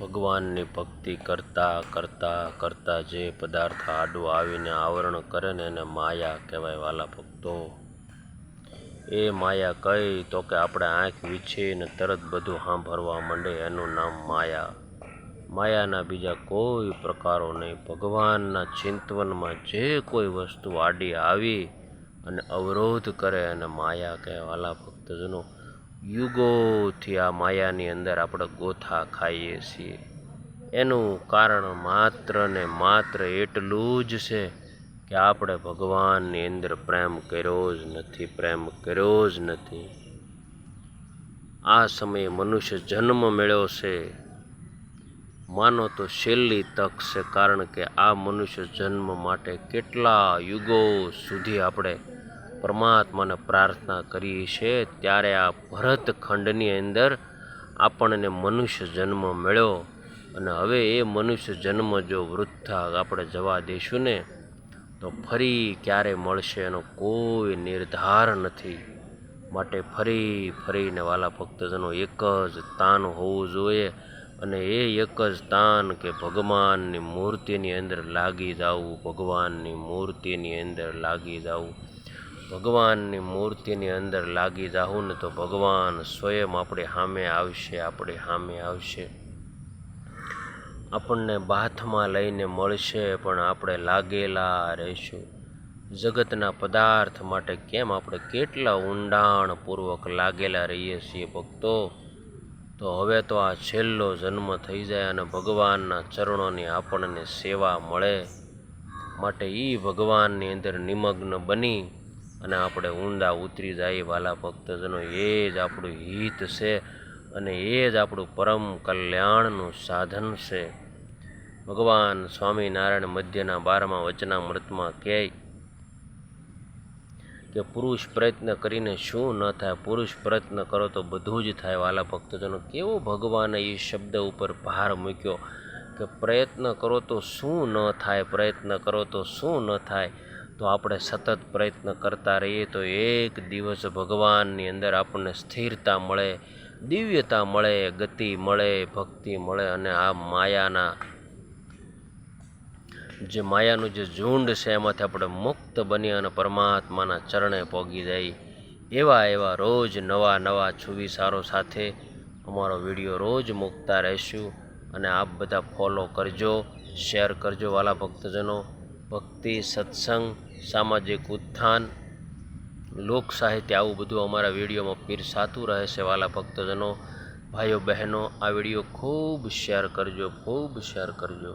ભગવાનની ભક્તિ કરતાં કરતાં કરતાં જે પદાર્થ આડું આવીને આવરણ કરે ને એને માયા કહેવાય વાલા ભક્તો. એ માયા કઈ તો કે આપણે આંખ વીછીને તરત બધું સાંભળવા માંડે, એનું નામ માયા. માયાના બીજા કોઈ પ્રકારો નહીં. ભગવાનના ચિંતવનમાં જે કોઈ વસ્તુ આડી આવી અને અવરોધ કરે અને માયા કહે વાલા ભક્તજનો. યુગોથી આ માયાની અંદર આપણે ગોથા ખાઈએ છીએ. એનું કારણ માત્ર ને માત્ર એટલું જ છે કે આપણે ભગવાનની અંદર પ્રેમ કર્યો જ નથી, પ્રેમ કર્યો જ નથી. આ સમયે મનુષ્ય જન્મ મેળ્યો છે. માનો તો છેલ્લી તક છે, કારણ કે આ મનુષ્ય જન્મ માટે કેટલા યુગો સુધી આપણે પરમાત્માને પ્રાર્થના કરીએ છીએ, ત્યારે આ ભરતખંડની અંદર આપણને મનુષ્ય જન્મ મળ્યો. અને હવે એ મનુષ્ય જન્મ જો વૃદ્ધા આપણે જવા દઈશું ને, તો ફરી ક્યારે મળશે એનો કોઈ નિર્ધાર નથી. માટે ફરી ફરીને વાલા ભક્તજનો એક જ તાન હોવું જોઈએ અને એ એક જ તાન કે ભગવાનની મૂર્તિની અંદર લાગી જવું, ભગવાનની મૂર્તિની અંદર લાગી જવું. ભગવાનની મૂર્તિની અંદર લાગી જાવું ને તો ભગવાન સ્વયં આપણી સામે આવશે, આપણી સામે આવશે. આપણને બાથમાં લઈને મળશે પણ આપણે લાગેલા રહીશું. જગતના પદાર્થ માટે કેમ આપણે કેટલા ઊંડાણપૂર્વક લાગેલા રહીએ છીએ ભક્તો? તો હવે તો આ છેલ્લો જન્મ થઈ જાય અને ભગવાનના ચરણોની આપણને સેવા મળે. માટે એ ભગવાનની અંદર નિમગ્ન બની અને આપણે ઊંડા ઉતરી જાય વાલા ભક્તજનો, એ જ આપણું હિત છે અને એ જ આપણું પરમ કલ્યાણનું સાધન છે. ભગવાન સ્વામિનારાયણ મધ્યના બારમા વચનામૃતમાં કહે કે પુરુષ પ્રયત્ન કરીને શું ન થાય, પુરુષ પ્રયત્ન કરો તો બધું જ થાય. વાલા ભક્તજનો, કેવો ભગવાને એ શબ્દ ઉપર ભાર મૂક્યો કે પ્રયત્ન કરો તો શું ન થાય, પ્રયત્ન કરો તો શું ન થાય? તો આપણે સતત પ્રયત્ન કરતા રહીએ તો એક દિવસ ભગવાનની અંદર આપણને સ્થિરતા મળે, દિવ્યતા મળે, ગતિ મળે, ભક્તિ મળે અને આ માયાના જે માયાનું જે ઝુંડ છે એમાંથી આપણે મુક્ત બની અને પરમાત્માના ચરણે પોગી જાય. એવા એવા રોજ નવા નવા છુવિસારો સાથે અમારો વીડિયો રોજ મૂકતા રહીશું અને આપ બધા ફોલો કરજો શેર કરજો વાલા ભક્તજનો. ભક્તિ, સત્સંગ સામાજિક ઉત્થાન, લોક સાહિત્ય આવું બધું અમારા વિડીયોમાં પીરસાતું રહે છે વાલા ભક્તજનો. ભાઈઓ બહેનો, આ વીડિયો ખૂબ શેર કરજો, ખૂબ શેર કરજો.